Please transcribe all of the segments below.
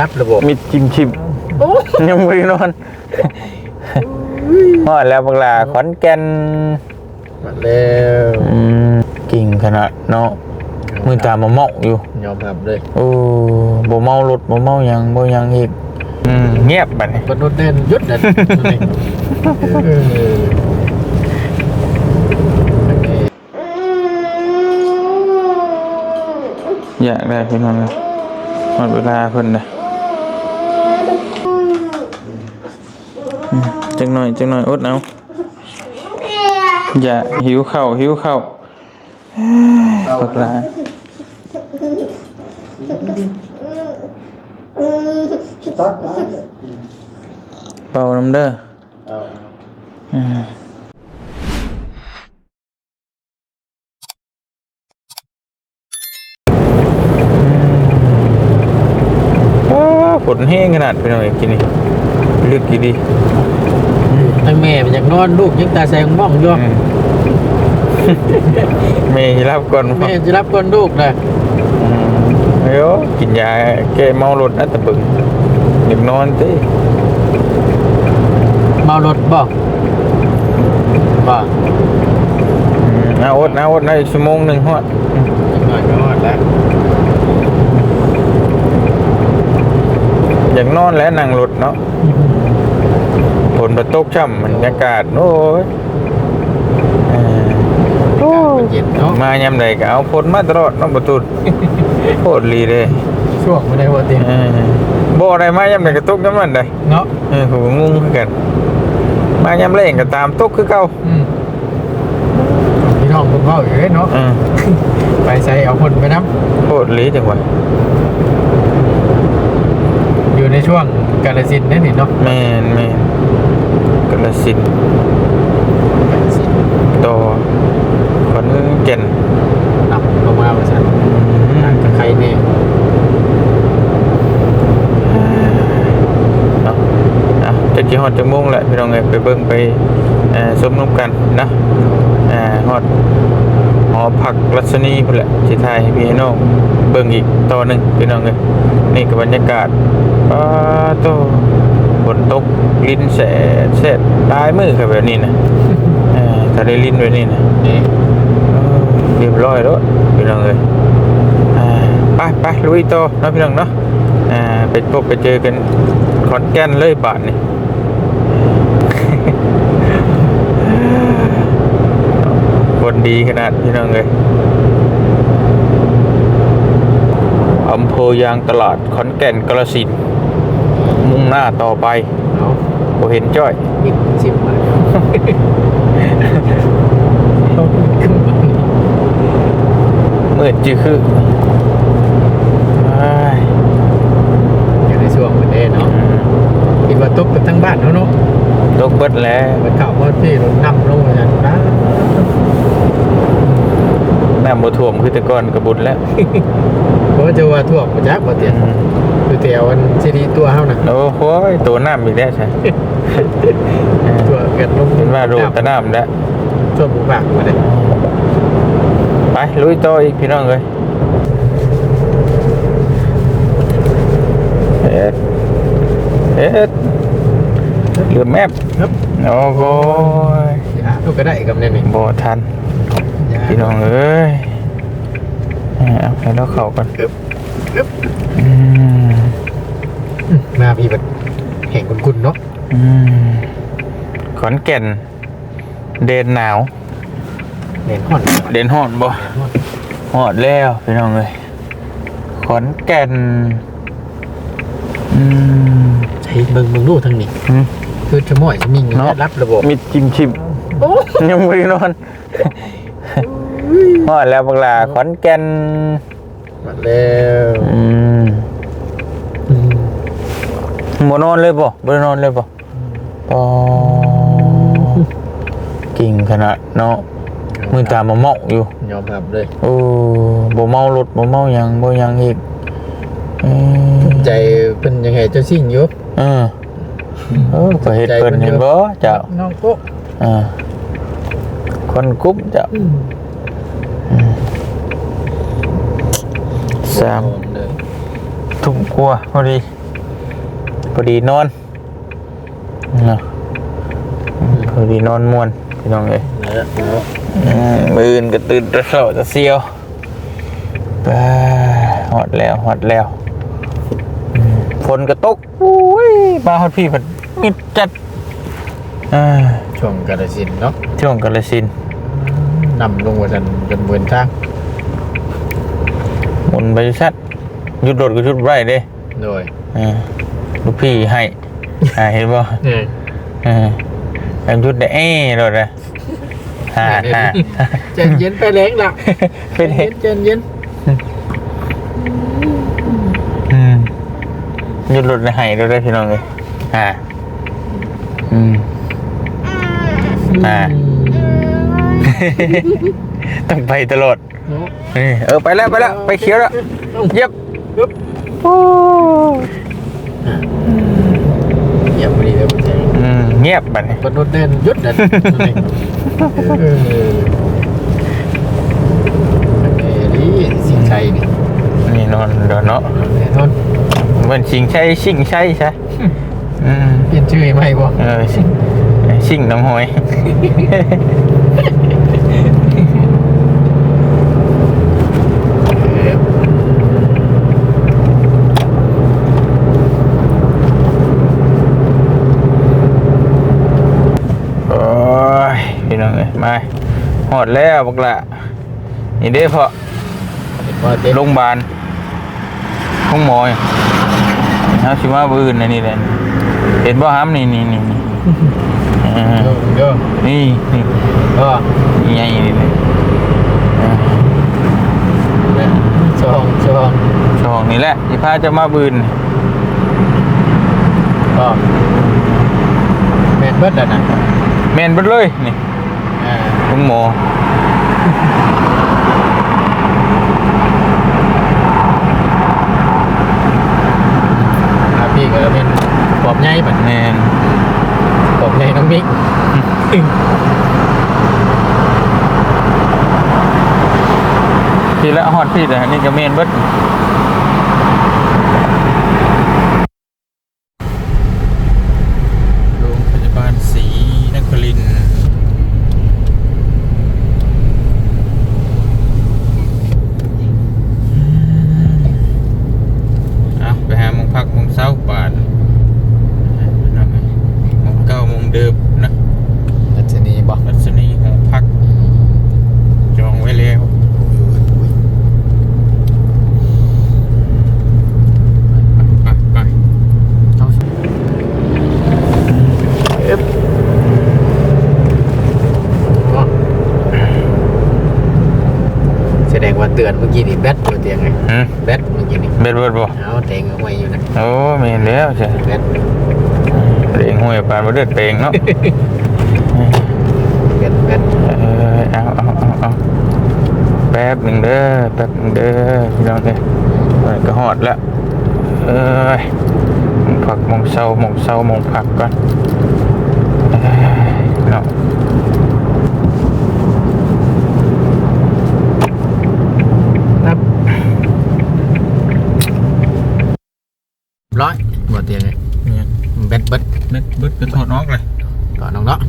รับระบบมีจิมชิมยังไม่ได้นอนฮอดแล้วบักหลาขอนแก่นมาแล้วอืมกิ่งขนาดเนาะมือตามมาเมาอยู่ยอมรับเลยโอ้บ่เมารถบ่เมาหยังบ่หยังอีกอืมเงียบบัดนี้บนรถแน่นยุดนั่นเออโอเคอยากได้พี่น้องเลยหมดเวลาเพิ่นนะอืม จังหน่อยจังหน่อยอดเอาอย่าหิวเข้าหิวเข้าวเอ้ยบักลาเบาน้ำเด้อฝนแห้งขนาดไปหน่อยกินนี่ ลึกกี่ดีทั้งแม่มันอยากนอนลูกยังตาแสงม่องอยู่อืมเมย์รับก่อนแม่จะรับก่อนลูกนะอืมเอ้ยกินยาแก้เมารถนะแต่บึงอยากนอนติเมารถบ่บ่อืมเอาอดเอาอดนะอีกชั่วโมงหนึ่งฮอดยังน้อยก็ฮอดแล้วอยากนอนแล้วนั่งรถเนาะฝ นประตกช่ำบรรยากาศโอ้ยเอ่ออากาศมันเย็นเนาะมายามใดก็เอาฝนมาตลอดเน้องประตูโคตรลีเลยช่วงไม่ได้ว่าเต็มเออบ่ได้มายามใดก็ตกยามนั้นได้เนาะเออผมก็งงคือกัน มายามแรงก็ตามตกคือเก่าอืมพี่น้องคุณพ่ออยู่เด้เนาะเออไปใส่เอาคนไปน้โคตรลีจังหวะำอยู่ในช่วงกาลสินธุ์นั่นนี่เนาะแม่นแม่น กระสินธุ์กาฬสินธุ์ต่อขอนแก่นนำลงมาว่าซั่นอืมกับใครเนี่ยเนาะอะจะกี่ฮอดจังโมงแหละพี่น้องเอ้ยไปเบิ่งไปเอ่อสมนุกกันนะอ่าฮอดหอผักรัชนีพุ่นแหละสิถ่ายให้พี่ให้น้องเบิ่งอีกต่อหนึงพี่น้องเอ้ยนี่ก็บรรยากาศป้าโต ฝนตกลิ้นแสดแสดตายมือครับแบบนี้นะเอ่าถ้าได้ลิ้นไว้นี่นะนี่เออเรียบร้อยแล้วพี่น้องเอ้ยอ่าไปไปลุยต่อเนาะพี่น้องเนาะอ่าไปพบไปเจอกันขอนแก่นเลยบาทนี่คนดีขนาดพี่น้องเลยอำเภอยางตลาดขอนแก่นกระสินธุ์ มุ่งหน้าต่อไปเอาบ่เห็นจ้อยอีกสิบบาทเอาขึ้นมามืดจือคืออ้ายอยู่ในช่วงวันนี้เนาะคิดว่าตกกันทั้งบ้านเนาะเนาะตกเบิดแล้วมันข่าวว่าที่รถนำลงมาจากนะ น้ำบ่ท่วมคือแต่ก่อนกระบุญแล้วเพราะว่าจะว่าทั่วประจักษ์บ่เตียนคือแถวอันซีดีตัวเฮาน่ะโอ้โหตัวน้ำอีกแล้วใช่ตัวกันลงเห็นว่าโรตะน้ำแล้วทั่วหมู่บ้านมาได้ไปลุยต่ออีกพี่น้องเลยเฮ็ดเฮ็ดเหลือแมพครับโอ้โหอะลูกก็ได้กับเนี่ยนี่บ่ทัน พี่น้องเอ้ยเอาให้เราเข้ากันอึ๊บอึ๊บอืมมาพี่บัดแห่งคุณๆเนาะอืมขอนแก่น เดนหนาวเน้นห่อน เดนฮ้อนบ่ห่อนฮอดแล้วพี่น้องเลยขอนแก่นอืมใช้เบิ่งเบิ่งดูทางนี้อืมคือจะม่อยจะมีเงินเนาะรับระบบมีจิมชิมยังไม่ได้นอน ฮอดแล้วบักหลาขอนแก่นมาแล้วอืมอืมบ่นอนเลยบ่บ่ได้นอนเลยบ่ปอกิ่งขนาดเนาะมือตามมาเมาอยู่ ยอมรับเลยโอ้บ่เมารถบ่เมาหยังบ่หยังอีกเอ้ยใจเป็นยังไงเจ้าสิ่งอยู่เออเออก็เฮ็ดเพิ่นเห็นบ่เจ้าน้องโป๊ะอ่า คนกุ๊บเจ้าสามเลยทุ่มกว่าพอดี พอดีนอนเนาะพอดีนอนม่วนพี่น้องเอ้ยนั่นแหละเนาะอืมมืออื่นก็ตื่นแตะเช้าแตะเซียวไปหอดแล้วหอดแล้วอืมฝนก็ตกอุ้ยมาฮอดพี่ผัดมิดจัดอ่า ช่วงกาฬสินธุ์เนาะช่วงกาลสินธุ์นำลงมาจนจนเบือนทางหมุนไปชัดหยุดรถก็หยุดไรเด้โดยอ่าลูกพี่ให้อ่าเห็นบ่เนี่ยอ่าแล้วหยุดได้เอ้รถอะฮ่าฮ่าใจเย็นไปแรงหลักเป็นเห็นใจเย็นอืมหยุดรถได้ให้รถได้พี่น้องเลยอ่าอืม อ่า ต้องไปตลอดเนาะนี่เออไปแล้วไปแล้วไปเขียวแล้วเย็บปึ๊บโอ้เหยียบพอดีเลยใจอืมเงียบบัดนี้บนรถเดินหยุดเดินเอออันนี้สิงชัยนี่นี่นอนเดี๋ยวเนาะแน่นอนเหมือนชิงใช่ชิงใช่ใช่อืมเปลี่ยนชื่อให้ใหม่บ่เออชิง ชิงน้ำหอยเออโอ้ย พี่น้องเอ้ยมาหอดแล้วบักละนี่เด้พอเห็นว่าเต็มโรงพยาบาลห้องหมอยเอาชิมาบืนนะนี่แหละเห็นบ่ห้ามนี่นี่นี่นี่ เออโยโยนี่นี่ก็นี่ไงนี่เลยเออช่องช่องช่องนี่แหละที่พาจะมาบืนก็แมนเบิดแล้วนะแมนเบิดเลยนี่ลุงหมอพี่ก็เป็นปอบใหญ่บัดแม่น ปอบใหญ่น้องมิกพี่ละฮอดพี่แต่นี่ก็เมนเบิดโรงพยาบาลศรีนครินทร์เอาไปหาหมองพักหมองเศร้าบาทหมองเก้าหมองเดิมนะ อัศนีบอก รัชนีหอพัก จองไว้แล้ว ไปไป เอาเอฟอ๋อแสดงว่า เตือนเมื่อกี้นี่แบตอยู่เตียงไงหืมแบตเมื่อกี้นี่เบ็ดเบิดบ่เอาเต็งเอาไว้อยู่นะโอ้เมนแล้วใช่แบตเปลงห้วยปานบ่เดือดเปลงเนาะ แบตแบตเออเอาเอาเอาเอาแป๊บหนึ่งเด้อแป๊บหนึ่งเด้อพี่น้องเด้อเออก็หอดละเอ้ยหมองผักหมองเศร้าหมองเศร้าหมองผักก่อนเอ้ยเนาะ ครับร้อยหมดเตียงไง เนี่ย แบตเบิด เม็ดเบิดก็ถอดออกเลย ก่อนน้องเนาะ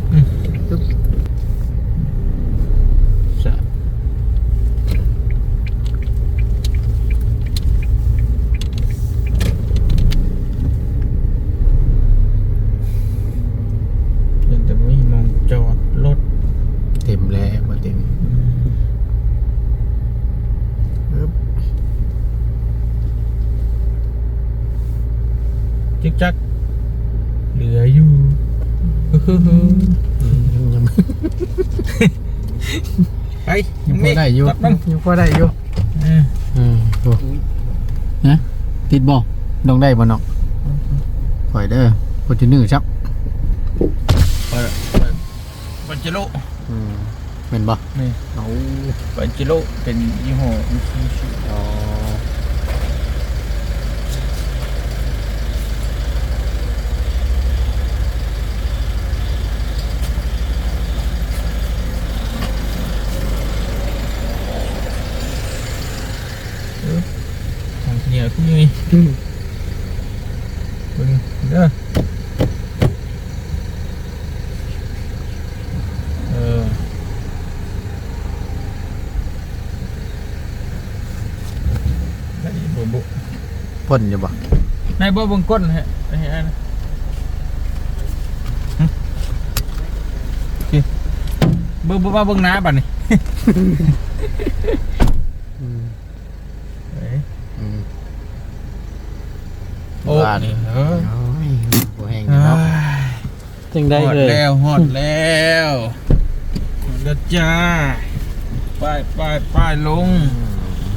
จะ ยังแต่ไม่มองจอดรถ เต็มแล้วหมดเตียงปึ๊บ จึกจัก เหลืออยู่ อืมยัง ไปยังพอได้อยู่ตัดมันยังพอได้อยู่เอออืมโอ้นะติดบ่ลงได้บ่เนาะข่อยเด้อโคจูเนอร์ครับปัจจิโร่อืมเป็นบ่นี่เอาปัจจิโร่เป็นยี่ห้ออิซูซูอ๋อของเนี่ยคุณยังไงอืมเบิ่ง เด้อเออได้บ่บุ พ่นอยู่บ่ในบ่เบิ่งก้นฮะไอ้อันนะหึโอเคเบิ่งเบิ่งมาเบิ่งหน้าบัดนี้เอ้ยอืมโอ้บ้านนี่เออโอ้ยบ่แห้งเอ้เนาะยจังได้ฮอดเลยแล้วฮอดแล้วฮอดแล้วจ้าป้ายป้ายป้ายลง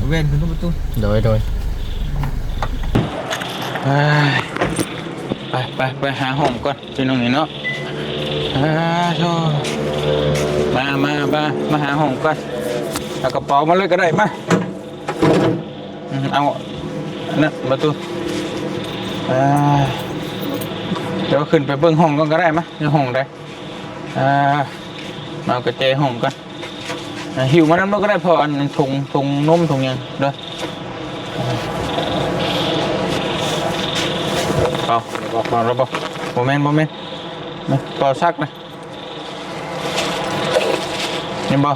เว้นขึ้นทุกประตูโดยโดย ไปไปไปหาห้องก่อนพี่น้องนี่เนาะอาโธ่มามามามาหาห้องก่อนเอากระเป๋ามาเลยก็ได้มาเอานนั่นประตูอ่าเดี๋ยวขึ้นไปเบิ้งห้องก่อนก็ได้มะในห้องได้อ่ามาเอากระเจห้องก่อนหิวมานั้นก็ได้พออันถุงถุงนมถุงยังเด้อ เอาบอกมาแล้วบอกโมเมนต์โมเมนต์นะต่อซักนะนี่บอ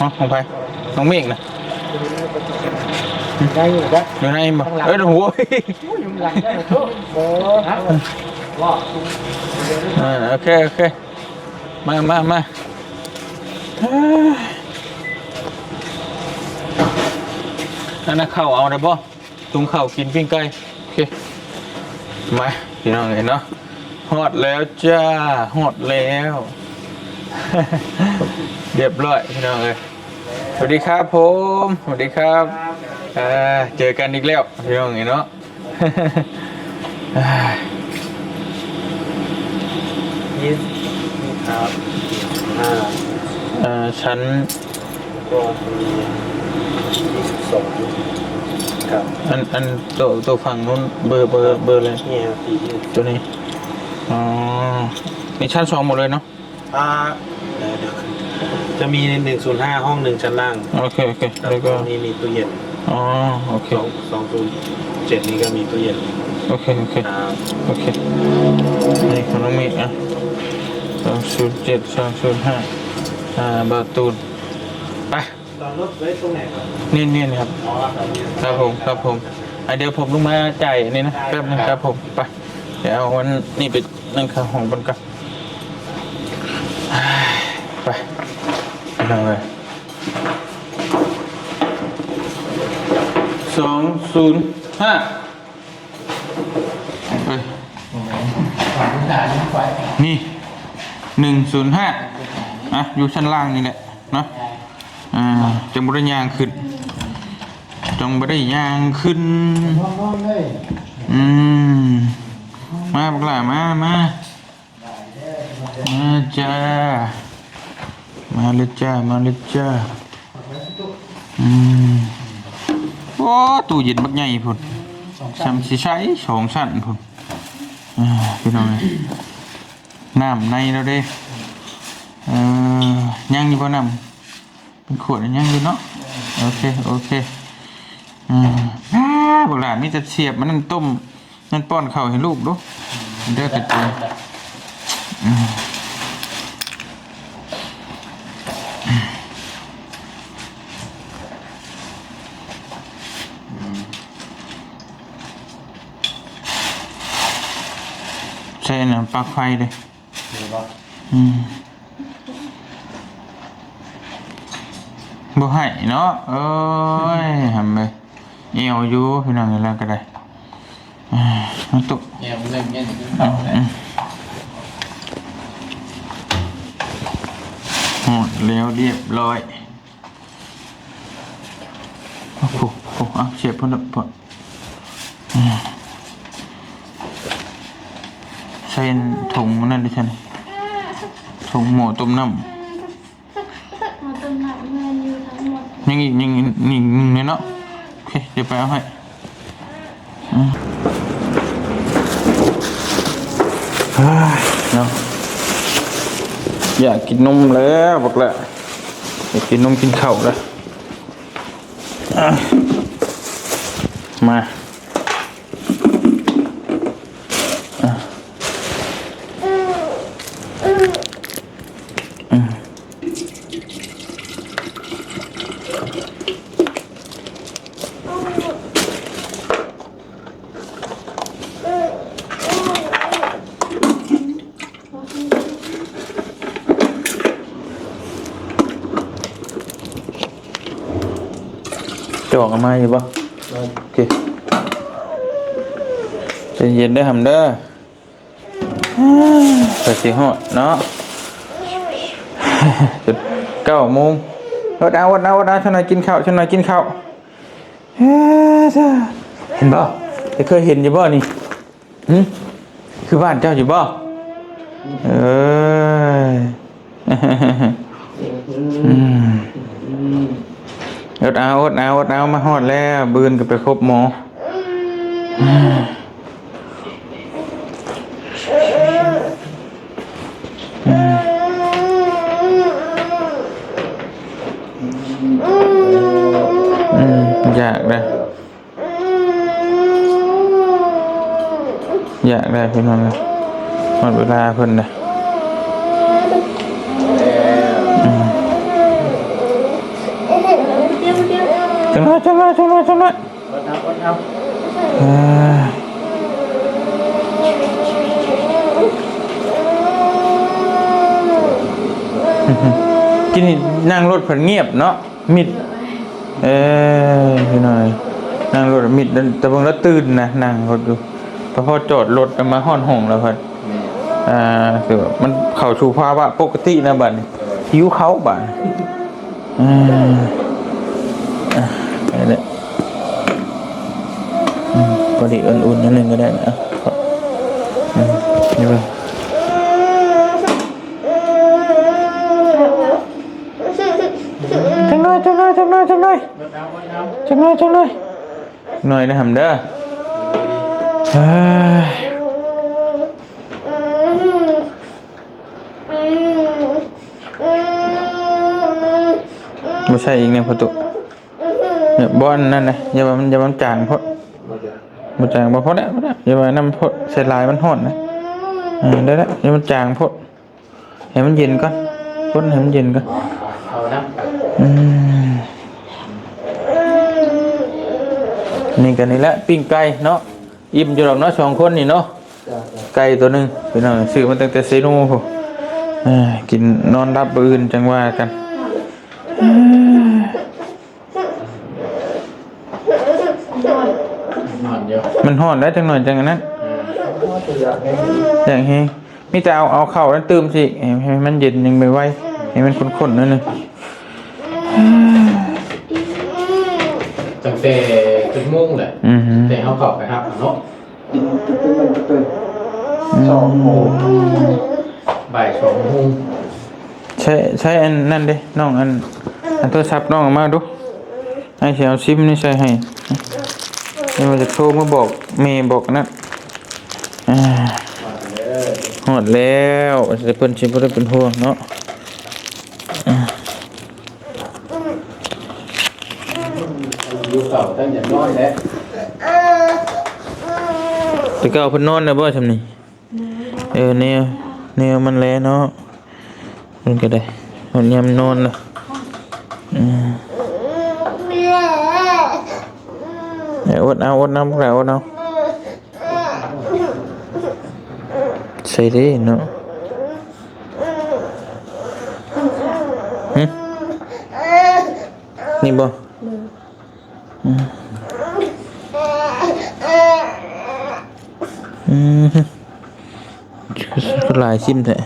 ฮะของใครน้องเมฆนะได้อยู่บ่อยู่ในบ่เอ้ยหัวยุ่งหลังได้ทุกโอ้ฮะรออ่าโอเคโอเคมามามาเฮ้ยอันนั้นข้าวเอาได้บ่ตุงข้าวกินปิ้งไก่โอเค มาพี่น้องเห็นเนาะฮอดแล้วจ้าฮอดแล้ว เรียบร้อยพี่น้องเลยสวัสดีครับผมสวัสดีครับอ่าเจอกันอีกแล้วพี่น้องเห็นเนาะยี่สิบครับห้าเอ่อชั้นก็มียี่สิบสอง ครับอันอันตัวตัวฝั่งนู้นเบอร์เบอร์เบอร์เลยนี่ครับปีที่ตัวนี้อ๋อนี่ชั้นสองหมดเลยเนาะอ่าเดี๋ยวเดี๋ยวจะมีหนึ่งศูนย์ห้าห้องหนึ่งชั้นล่างโอเคโอเคแล้แล้ววก็ก็นี่มีตู้เย็นอ๋อโอเคสองสองศูนย์เจ็ดนี่ก็มีตู้เย็นโอเคโอเค ครับโอเคนี่ของน้องเมฆอะสองศูนย์เจ็ดสองศูนย์ห้าอ่าบาตูน ไปตอนรถไว้ตรงไหนครับนี่นี่นะครับ อ๋อครับนี่ครับผมครับผมอะเดี๋ยวผมลงมาจ่ายอันนี่นะแป๊บนึงครับผมไปเดี๋ยวเอาวันนี่ไปนั่งข้างห้องบนกันไปไปนั่งเลยสองศูนย์ห้าไปนี่หนึ่งศูนย์ห้าอะอยู่ชั้นล่างนี่แหละเนาะ อ่าจังบริยางขึ้นจังไปได้ย่างขึ้นอืมมาบักหล่ามามามาจ้ามาเลยจ้ามาเลยจ้าอืมโอ้ตู้เย็นบักใหญ่พุ่นสามสิใช้สองสั่นพุ่นพี่น้องเอ้ยน้ำในแล้วเด้เออย่างอยู่ป่น้ำ เป็นขวดย่างอยู่เนาะโอเคโอเคอืมอ้าบอกหลานนี่จะเสียบมันนั่นต้มนั่นป้อนข้าวให้ลูกดูเด้อกระเจียวอืมใช่น่ะปลั๊กไฟเลยอืม บ่ให้เนาะเอ้ยทำไปเอวอยู่พี่น้องนี่แล้วก็ได้อ่าน้ำตกแง่เล่นเงี้ยเอาอืมหมดแล้วเรียบร้อยโอ้โหโอ้โหเอาเสียบพ่นละพ่นอืมใส่ถุงนั่นดิฉันถุงหมูต้มน้ำ มาต้นหนักเงินอยู่ทั้งหมด ยังอีกยังอีกหนึ่งเลยเนาะโอเคเดี๋ยวไปเอาให้อืมเฮ้ยเนาะอยากกินนมแล้วบอกแหละอยากกินนมกินข้าวแล้วมา จอกเอามาอยู่บ่โอเคใจ เด้อหำเด้อเปิดสิฮอดเนาะจุดเก้าโมงวัดเอาวัดเอาวัดเอาฉันหน่อยกินข้าวฉันหน่อยกินข้าวเฮ้ยจ้าเห็นบ่ได้เคยเห็นอยู่บ่นี่หึคือบ้านเจ้าอยู่บ่เอ้ยอืมอดเอาอดเอาอดเอามาฮอดแล้วบืนก็ไปพบหมอ ได้พี่น้องเลยหมดเวลาเพิ่นเลยจังเลยจังเลยจังเลยจังเลยเอ้ยกินนั่งรถเพิ่นเงียบเนาะมิด เอ้ยพี่หน่อยนั่งรถมิดแต่เบิ่งแล้วตื่นนะนั่งรถอยู่ พอพอจอดรถเอามาห้อนห้องแล้วเพิ่นอ่าคือว่ามันเข้าสู่ภาวะปกตินะบัดนี้หิวเขาบัดนี้อืมไปเลยอืมพอดีอุ่นๆนิดนึงก็ได้นะขออืมนี่เลยจังเลยจังเลยจังเลยจังเลยจังเลยจังเลยหน่อยนะหำเด้อเฮ้ย ไม่ใช่อีกเนี่ยประตูเนี่ยบอนนั่นนะอย่ามันอย่ามันจางเพราะมันจางบ่เพราะเนี่ยเพราะเนี่ยอย่าว่าน้ำพราะใส่ลายมันห่อนนะได้แล้วอย่ามันจางเพราะให้มันเย็นก่อนพ่นให้มันเย็นก่อนนี่กันนี่แหละปิ้งไก่เนาะ อิ่มอยู่หรอกเนาะสองคนนี่เนาะไก่ตัวหนึงพี่น้องซื้อมาตั้งแต่เซโน่พุ่นเอ้ยกินนอนรับมื้ออื่นจังว่ากันนอนเดียวมันห่อนได้จังหน่อยจังอันนั้นอย่างเฮงมีแต่เอาเอาเข่าแล้วตื่มสิให้ให้มันเย็นยังไม่ไหวให้มันข้นๆนั่นนึงตั้งแต่ จุดโมงแหละอือหือแต่เขาเข้าไปครับเนาะสองโมงบ่ายสองโมงใช้ใช้อันนั่นเด้น้องอันอันโทรศัพท์น้องเอามาดูไอ้เสียวซิมนี่ใส่ให้นี่มันจะโทรมาบอกเมย์บอกนะอ่า หอดแล้วจะเพิ่นชิบ่ได้เป็นห่วงเนาะ อยู่ เก่าตั้งแต่างน้อนแล้วแต่ก็เอาพนนอนนะบ่ซำนี่เออแนวแนวมันแล้วเนาะมันก็ได้มันยามนอนนะเอาอดเอาอดน้ำพวกเราอดเอาใส่ดิเนาะนี่บ่ ก็หลายชิมแท้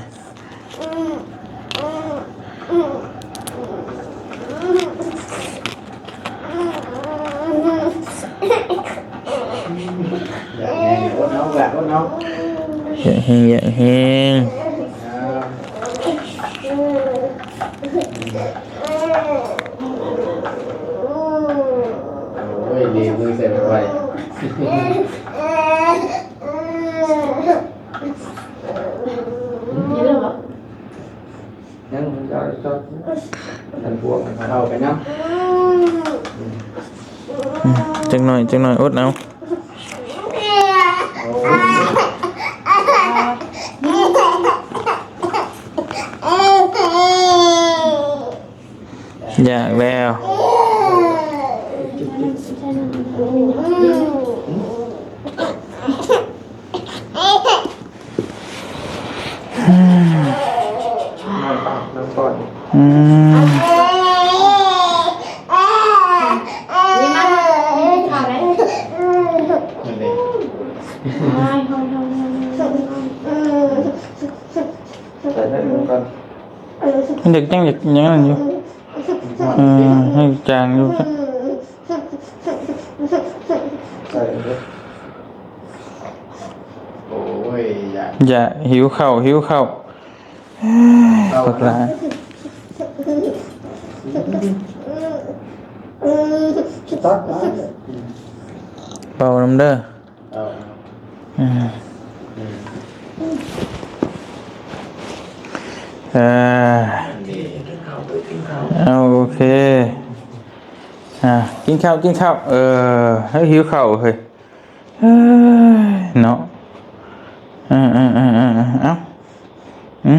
อย่าแห้งอย่าแห้ง โอ้ยดีมือเสร็จไปนี่เรื่องเหรอยังจะจะ ทันพวกเข้าไปน้ำอืมจังหน่อยจังหน่อยอดเอาอยากแล้ว อืม นี่มา ไม่ฮอนฮอนฮอนฮอน ใส่ได้เหมือนกันเด็กยังเด็กยังนั่นอยู่ ออให้จางอยู่ใส่เลยโอ้ยอย่าอย่าหิวข้าวหิวข้าวเออเออดีเอาโอเคอ่ากินข้าวกินข้าวเออให้หิวข้าวเฮ้ยเอ้ยเนาะเออเออเออเออเอ้าอื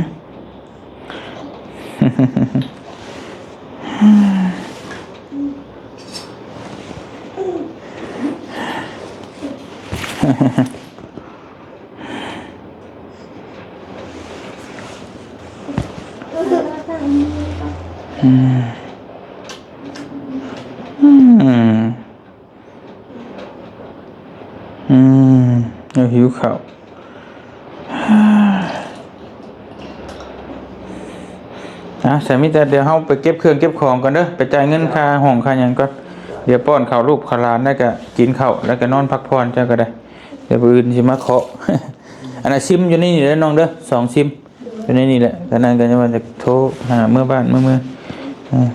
ม อืม อืมเราหิวข้าว อ่มีแต่เดี๋ยวเฮาไปเก็บเครื่องเก็บของก่อนเด้อไปจ่ายเงินค่าห้องค่าหยังก่อนเดี๋ยวป้อนข้าวลูกข้าวหลานแล้วก็กินข้าวแล้วก็นอนพักผ่อนเจ้าก็ได้ เดี๋ยวมื้ออื่นสิมาเคาะอันนั้นซิมอยู่นี่นี่เด้อน้องเด้อสองซิมอยู่ในนี่แหละก็นั่นก็จะมาจากโทรหาเมื่อบ้านเมื่อเมื่อ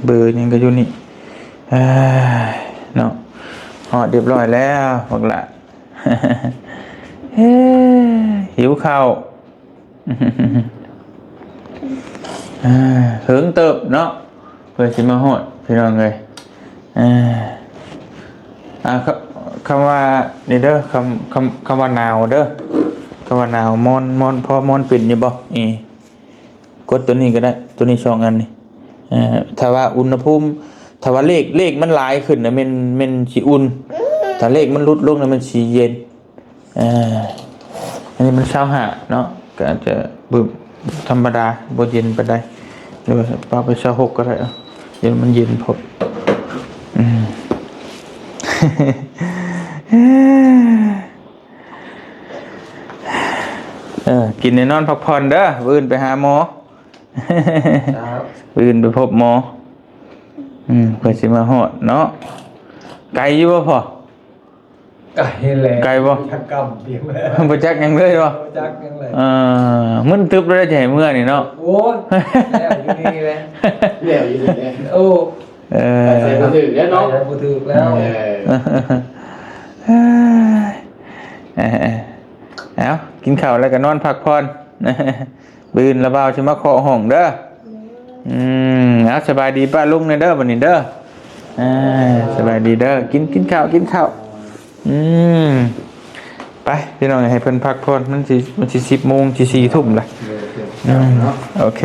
เบอร์ยังก็อยู่นี่เนาะหอดเรียบร้อยแล้วบอกละเฮ้ยหิวข้าว เหิงเติบเนาะเพื่อสิมาหอดพี่น้องเลยอ่าอ่าคำว่านี่เด้อคำคำคำว่าหนาวเด้อคำว่าหนาวมอนมอนพอมอนปิ่นอยู่บ่อีกดตัวนี้ก็ได้ ตัวนี้สองอันนี่อ่าถ้าว่าอุณหภูมิถ้าว่าเลขเลขมันหลายขึ้นนะมันมันสิอุ่นถ้าเลขมันลดลงนะมันสิเย็นอ่าอันนี้มันเช้าหาเนาะก็อาจจะบึบ ธรรมดาบ่เย็นไปได้หรือว่าปาไปเช้าหกก็ได้เอาเย็นมันเย็นพออืมเออกินในนอนพักผ่อนเด้อวืนไปหาหมอครับวืนไปพบหมอ อืมเพื่อสิมาหอดเนาะไกลอยู่บ่พอ ไก่เลยไก่บ่ทักกรรมเพียงแล้วบ่จักหยังเลยบ่จักยังเลยเออมึนตึบเลยจะให้เมื่อนี่เนาะโอ้ยแล้วอยู่นี่เลยเหลี่ยวอยู่นี่โอ้เออใส่มาถึงแล้วเนาะใส่บูถึกแล้วเออเออเอากินข้าวแล้วก็นอนพักผ่อนบืนระเบาชิมาเคาะห้องเด้ออืมเอาสบายดีป้าลุงเนยเด้อวันนี้เด้ออ่าสบายดีเด้อกินกินข้าวกินข้าว อืม ไปพี่น้องให้เพิ่นพักผ่อนมันสิมันสิสิบโมงสิสี่ทุ่มละอืมโอเค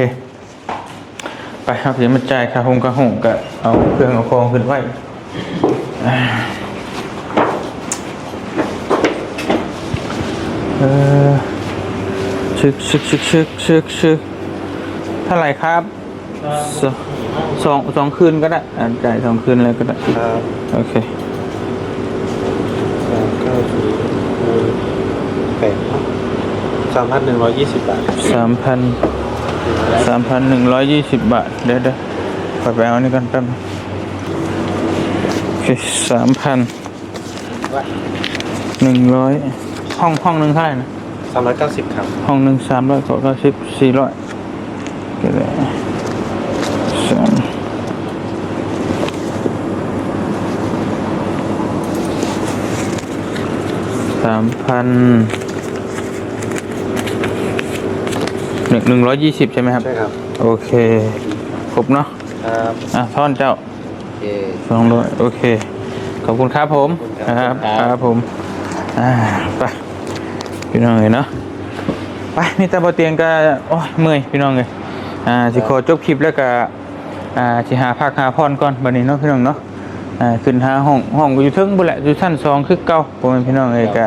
ไปครับเดี๋ยวมาจ่ายค่าหงค่าหงก็เอาเครื่องเอาของขึ้นไว้อ่าเออชึกชึกชึกชึกชึกชึกเท่าไหร่ครับสสองสองคืนก็ได้อ่าจ่ายสองคืนเลยก็ได้ครับโอเค เก้าสี่แปดสาม พันหนึ่งร้อยยี่สิบบาทสามพันสามพันหนึ่งร้อยยี่สิบบาท เดี๋ยวเดี๋ยวขอไปเอานี่กันแป๊บนึงโอเคสามพันหนึ่งร้อยห้องห้องหนึ่งเท่าไหร่นะสามร้อยเก้าสิบครับ ห้องหนึ่งสามร้อยเก้าสิบสี่ร้อยก็ได้สามสามพัน หนึ่งหนึ่งร้อยยี่สิบใช่ไหมครับ ใช่ครับ โอเค ครบเนาะ ครับอะท่อนเจ้าโอเค สองร้อยโอเค ขอบคุณครับผมขอบคุณครับ ครับผม อ่า ไป พี่น้องเลยเนาะ ไปนี่ตาบอเตียงก็ โอ้ยเมื่อยพี่น้องเลยอ่าสิขอจบคลิปแล้วก็ อ่าสิหาพักหาพรก่อนบัดนี้เนาะพี่น้องเนาะ อ่า ขึ้นหาห้องห้องก็อยู่เทึงบุนแหละอยู่ชั้นสองคือเก่าผมเป็นพี่น้องเลยก็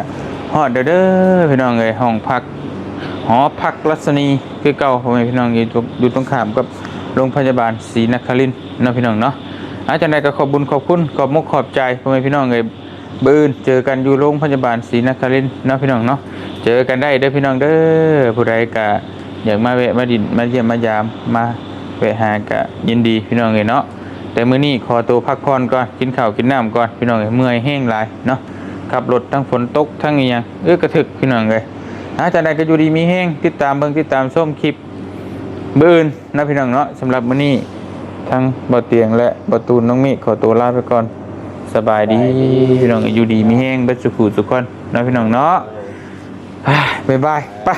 ฮอดเด้อเด้อพี่น้องเลยห้องพัก หอพักรัศนีคือเก่าผมเป็นพี่น้องอยู่ตรงอยู่ตรงข้ามกับโรงพยาบาลศรีนครินทร์นาะพี่น้องเนาะอาจารย์ใดก็ขอบบุญขอบคุณขอบมุกขอบใจผมเป็นพี่น้องเลยบืนเจอกันอยู่โรงพยาบาลศรีนครินทร์นาะพี่น้องเนาะเจอกันได้เด้อพี่น้องเด้อผู้ใดกะอยากมาแวะมาดินมาเยี่ยมมายามมาแวะหากะยินดีพี่น้องเลยเนาะแต่มื้อนี้ขอตัวพักผ่อนก่อนกินข้าวกินน้ำก่อนพี่น้องเอ้ยเมื่อยแห้งหลายเนาะขับรถทั้งฝนตกทั้งอีหยังเอ้อกระถึกพี่น้องเลย อาจากใดก็อยู่ดีมีแห้งติดตามเบิ่งติดตามส้มคลิปบื้อนนะพี่น้องเนาะสำหรับมื้อนี้ทั้งบ่เตียงและบ่ตูนน้องมิขอตัวลาไปก่อนสบายดีพี่น้องอยู่ดีมีแห้งเบิดสุขุสุขคนนะพี่น้องเนาะบ๊ายบายไป